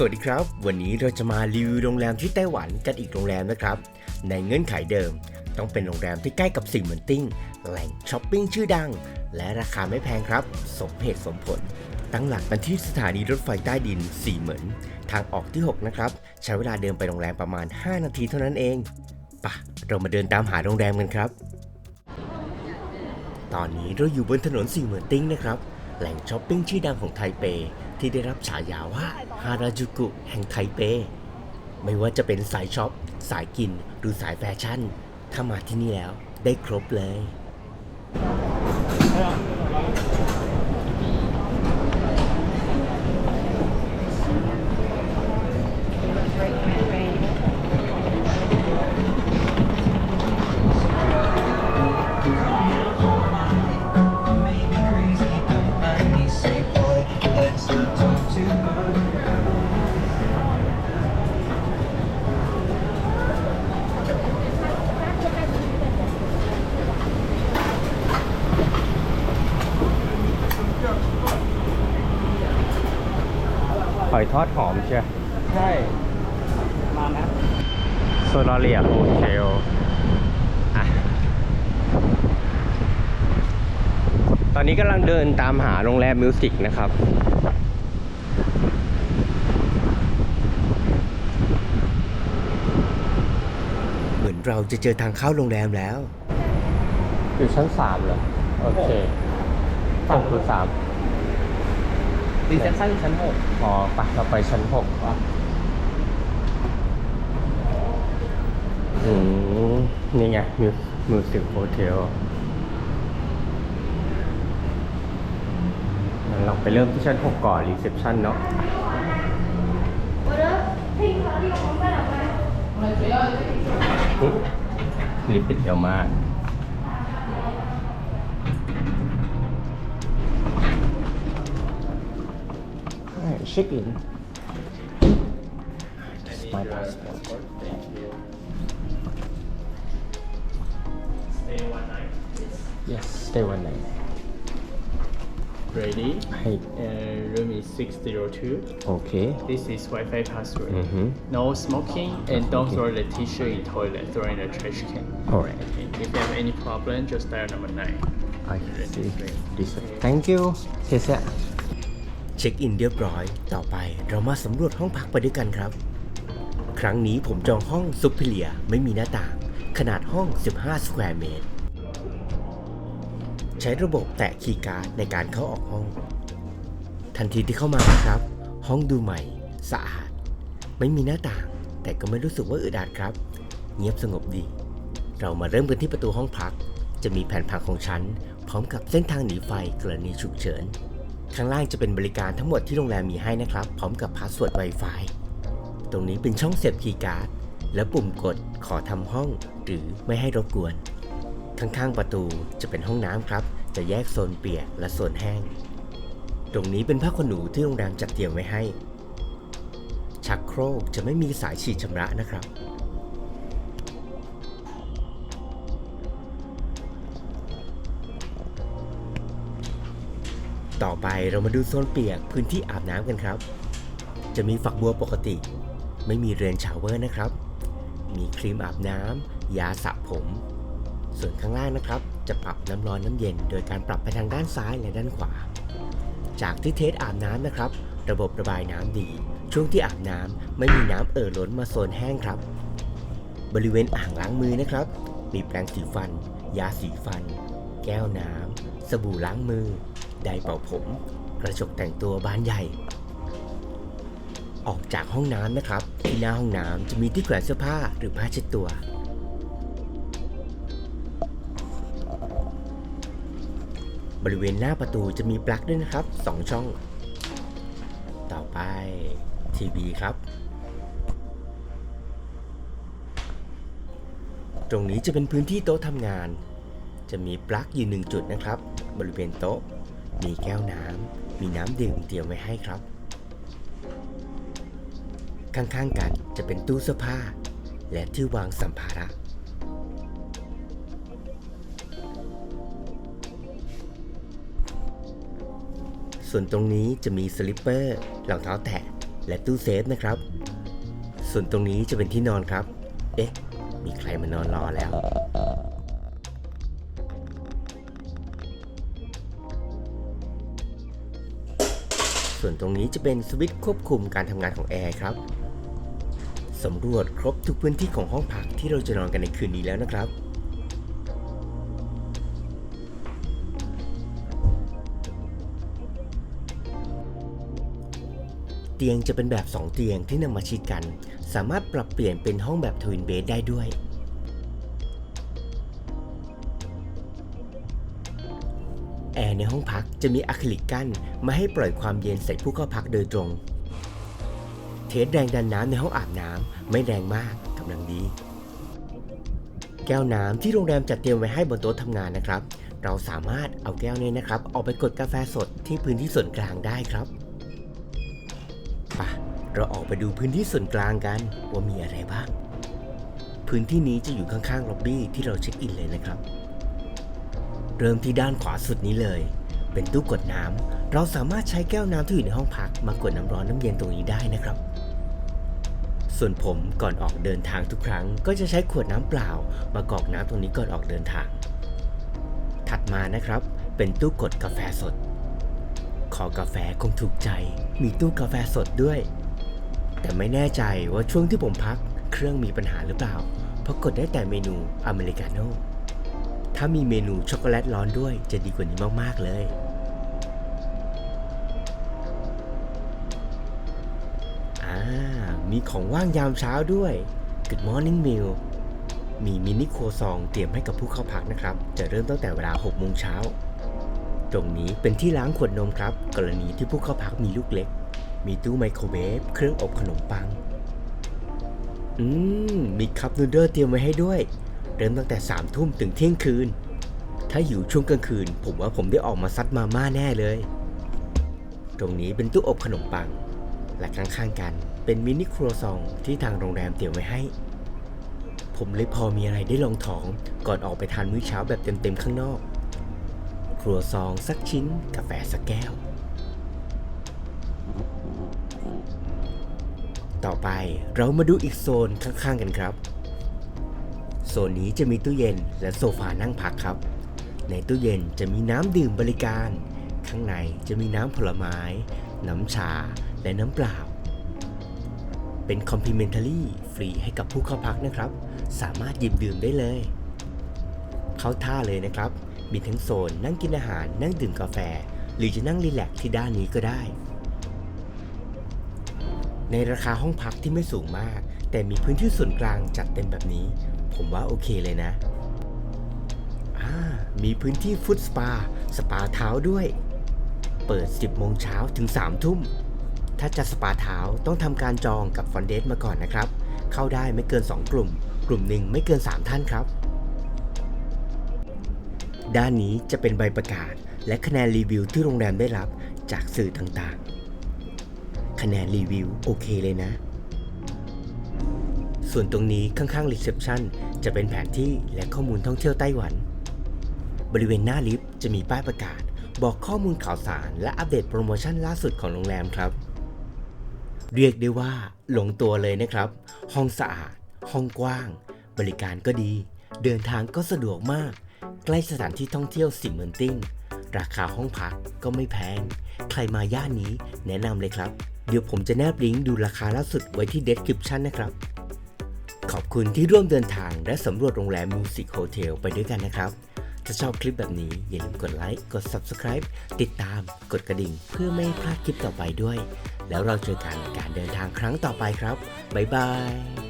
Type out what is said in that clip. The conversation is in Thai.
สวัสดีครับ วันนี้เราจะมารีวิวโรงแรมที่ไต้หวันกันอีกโรงแรมนะครับ ในเงื่อนไขเดิม ต้องเป็นโรงแรมที่ใกล้กับสิ่งเหมือนติ้ง แหล่งช้อปปิ้งชื่อดัง และราคาไม่แพงครับ สมเหตุสมผล ตั้งหลักกันที่สถานีรถไฟใต้ดินสี่เหมือน ทางออกที่ 6 นะครับ ใช้เวลาเดินไปโรงแรมประมาณ 5 นาทีเท่านั้นเองปะเรามาเดินตามหาโรงแรมกันครับ ตอนนี้เราอยู่บนถนนสี่เหมือนติ้งนะครับแหล่งช้อปปิ้งชื่อดังของไทเป ที่ได้รับฉายาว่าฮาราจูกุแห่งไทเป ไม่ว่าจะเป็นสายช็อป สายกิน หรือสายแฟชั่น ถ้ามาที่นี่แล้วได้ครบเลย อยทอดหอมใช่ใช่ มานะโซลาเรียโฮเทลอะตอนนี้กำลังเดินตามหาโรงแรมมิวสิกนะครับ เหมือนเราจะเจอทางเข้าโรงแรมแล้ว อยู่ชั้นสามเหรอ โอเคหกหรือสาม รีเซพชั่นชั้นหกอ๋อไปเราไปชั้นหกอืมนี่ไงมิวมิวสิกโฮเทลงั้นเราไปเริ่มที่ชั้นหกก่อนรีเซพชันเนาะอุ๊ยลิฟต์ปิดเร็วมาก chicken. My passport. Stay one night. Yes, stay one night. Ready? Hey. Uh, room is 602. Okay. This is Wi-Fi password. Mm -hmm. No smoking and don't throw the tissue in toilet, throw in the trash can. Alright. If you have any problem, just dial number 9. I see. This, Thank you. 谢谢。 เช็คอินเรียบร้อย ต่อไปเรามาสำรวจห้องพักไปด้วยกันครับ ครั้งนี้ผมจองห้องซุปเปเลียไม่มีหน้าต่าง ขนาดห้อง 15 สแควร์เมตร ใช้ระบบแตะคีย์การ์ดในการเข้าออกห้อง ทันทีที่เข้ามานะครับ ห้องดูใหม่ สะอาด ไม่มีหน้าต่าง แต่ก็ไม่รู้สึกว่าอึดอัดครับ เงียบสงบดี เรามาเริ่มกันที่ประตูห้องพัก จะมีแผนผังของชั้น พร้อมกับเส้นทางหนีไฟกรณีฉุกเฉิน ข้างล่างจะเป็นบริการทั้งหมดที่โรงแรมมีให้นะครับ พร้อมกับพาสเวิร์ด Wi-Fi ตรงนี้เป็นช่องเสียบคีย์การ์ดและปุ่มกดขอทำห้องหรือไม่ให้รบกวน ข้างๆประตูจะเป็นห้องน้ำครับ จะแยกโซนเปียกและโซนแห้ง ตรงนี้เป็นผ้าขนหนูที่โรงแรมจัดเตรียมไว้ให้ ชักโครกจะไม่มีสายฉีดชำระนะครับ ต่อไปเรามาดูโซนเปียกพื้นที่อาบน้ำกันครับ จะมีฝักบัวปกติ ไม่มีเรือนชาวเวอร์นะครับ มีครีมอาบน้ำยาสระผม ส่วนข้างล่างนะครับ จะปรับน้ำร้อนน้ำเย็น โดยการปรับไปทางด้านซ้ายและด้านขวา จากที่เทสอาบน้ำนะครับ ระบบระบายน้ำดี ช่วงที่อาบน้ำไม่มีน้ำเอ่อล้นมาโซนแห้งครับ บริเวณอ่างล้างมือนะครับ มีแปรงสีฟัน ยาสีฟัน แก้วน้ำสบู่ล้างมือ ไดร์เป่าผม กระจกแต่งตัวบานใหญ่ ออกจากห้องน้ำนะครับ ที่หน้าห้องน้ำจะมีที่แขวนเสื้อผ้าหรือผ้าเช็ดตัว บริเวณหน้าประตูจะมีปลั๊กด้วยนะครับ2ช่อง ต่อไปทีวีครับ ตรงนี้จะเป็นพื้นที่โต๊ะทำงานจะมีปลั๊กอยู่หนึ่งจุดนะครับ บริเวณโต๊ะ มีแก้วน้ำ มีน้ำดื่มเตรียมไว้ให้ครับ ข้างๆกันจะเป็นตู้เสื้อผ้า และที่วางสัมภาระ ส่วนตรงนี้จะมีสลิปเปอร์รองเท้าแตะและตู้เซฟนะครับ ส่วนตรงนี้จะเป็นที่นอนครับ เอ๊ะ มีใครมานอนรอแล้ว ส่วนตรงนี้จะเป็นสวิตช์ควบคุมการทำงานของแอร์ครับสำรวจครบทุกพื้นที่ของห้องพักที่เราจะนอนกันในคืนนี้แล้วนะครับ เตียงจะเป็นแบบ 2 เตียงที่นำมาชิดกัน สามารถปรับเปลี่ยนเป็นห้องแบบทวินเบดได้ด้วย แอร์ในห้องพักจะมีอะคริลิกกั้นมาให้ปล่อยความเย็นใส่ผู้เข้าพักโดยตรง เทสแรงดันน้ำในห้องอาบน้ำไม่แรงมากกำลังดี แก้วน้ำที่โรงแรมจัดเตรียมไว้ให้บนโต๊ะทำงานนะครับ เราสามารถเอาแก้วนี้นะครับออกไปกดกาแฟสดที่พื้นที่ส่วนกลางได้ครับไปะเราออกไปดูพื้นที่ส่วนกลางกันว่ามีอะไรบ้าง พื้นที่นี้จะอยู่ข้างๆล็อบบี้ที่เราเช็คอินเลยนะครับ เริ่มที่ด้านขวาสุดนี้เลย เป็นตู้กดน้ำเราสามารถใช้แก้วน้ำที่อยู่ในห้องพักมากดน้ำร้อนน้ำเย็นตรงนี้ได้นะครับ ส่วนผมก่อนออกเดินทางทุกครั้ง ก็จะใช้ขวดน้ำเปล่ามากรอกน้ำตรงนี้ก่อนออกเดินทาง ถัดมานะครับ เป็นตู้กดกาแฟสด ขอกาแฟคงถูกใจ มีตู้กาแฟสดด้วย แต่ไม่แน่ใจว่าช่วงที่ผมพัก เครื่องมีปัญหาหรือเปล่าเพราะกดได้แต่เมนูอเมริกาโน่ ถ้ามีเมนูช็อกโกแลตร้อนด้วยจะดีกว่านี้มาก ๆ เลย อ่า มีของว่างยามเช้าด้วย Good Morning Meal มีมินิครัวซองเตรียมให้กับผู้เข้าพักนะครับ จะเริ่มตั้งแต่เวลา6โมงเช้า ตรงนี้เป็นที่ล้างขวดนมครับ กรณีที่ผู้เข้าพักมีลูกเล็ก มีตู้ไมโครเวฟ เครื่องอบขนมปัง อืม มีคัพนูเดิลเตรียมไว้ให้ด้วย เริ่มตั้งแต่3ามทุ่มถึงเที่ยงคืน ถ้าหิวช่วงกลางคืน ผมว่าผมได้ออกมาซัดมาม่าแน่เลย ตรงนี้เป็นตู้อบขนมปัง และข้างๆกันเป็นมินิครัวซองที่ทางโรงแรมเตรียมไว้ให้ ผมเลยพอมีอะไรได้ลองท้องก่อนออกไปทานมื้อเช้าแบบเต็มๆข้างนอก ครัวซองสักชิ้น กาแฟสักแก้ว ต่อไปเรามาดูอีกโซนข้างๆกันครับ โซนนี้จะมีตู้เย็นและโซฟานั่งพักครับ ในตู้เย็นจะมีน้ำดื่มบริการ ข้างในจะมีน้ำผลไม้ น้ำชา และน้ำเปล่า เป็น complimentary ฟรีให้กับผู้เข้าพักนะครับ สามารถหยิบดื่มได้เลย เข้าท่าเลยนะครับ มีทั้งโซนนั่งกินอาหาร นั่งดื่มกาแฟ หรือจะนั่งรีแลกที่ด้านนี้ก็ได้ ในราคาห้องพักที่ไม่สูงมาก แต่มีพื้นที่ส่วนกลางจัดเต็มแบบนี้ ผมว่าโอเคเลยนะอ่ามีพื้นที่ฟุตสปา สปาเท้าด้วย เปิด 10 โมงเช้าถึง 3 ทุ่ม ถ้าจะสปาเท้าต้องทำการจองกับฟอนเดสมาก่อนนะครับ เข้าได้ไม่เกิน 2 กลุ่ม กลุ่มหนึ่งไม่เกิน 3 ท่านครับ ด้านนี้จะเป็นใบประกาศ และคะแนนรีวิวที่โรงแรมได้รับจากสื่อต่างๆ คะแนนรีวิวโอเคเลยนะ ส่วนตรงนี้ข้างๆรีเซพชันจะเป็นแผนที่และข้อมูลท่องเที่ยวไต้หวัน บริเวณหน้าลิฟต์จะมีป้ายประกาศ บอกข้อมูลข่าวสาร และอัปเดตโปรโมชั่นล่าสุดของโรงแรมครับ เรียกได้ว่าหลงตัวเลยนะครับ ห้องสะอาด ห้องกว้าง บริการก็ดี เดินทางก็สะดวกมาก ใกล้สถานที่ท่องเที่ยวสิเมือนติ้งราคาห้องพักก็ไม่แพง ใครมาย่านนี้แนะนำเลยครับ เดี๋ยวผมจะแนบลิงก์ดูราคาล่าสุดไว้ที่ description นะครับ ขอบคุณที่ร่วมเดินทางและสำรวจโรงแรมมิวสิกโฮเทลไปด้วยกันนะครับ ถ้าชอบคลิปแบบนี้อย่าลืมกดไลค์กด Subscribe ติดตามกดกระดิ่ง เพื่อไม่ให้พลาดคลิปต่อไปด้วย แล้วเราเจอกันการเดินทางครั้งต่อไปครับ บ๊ายบาย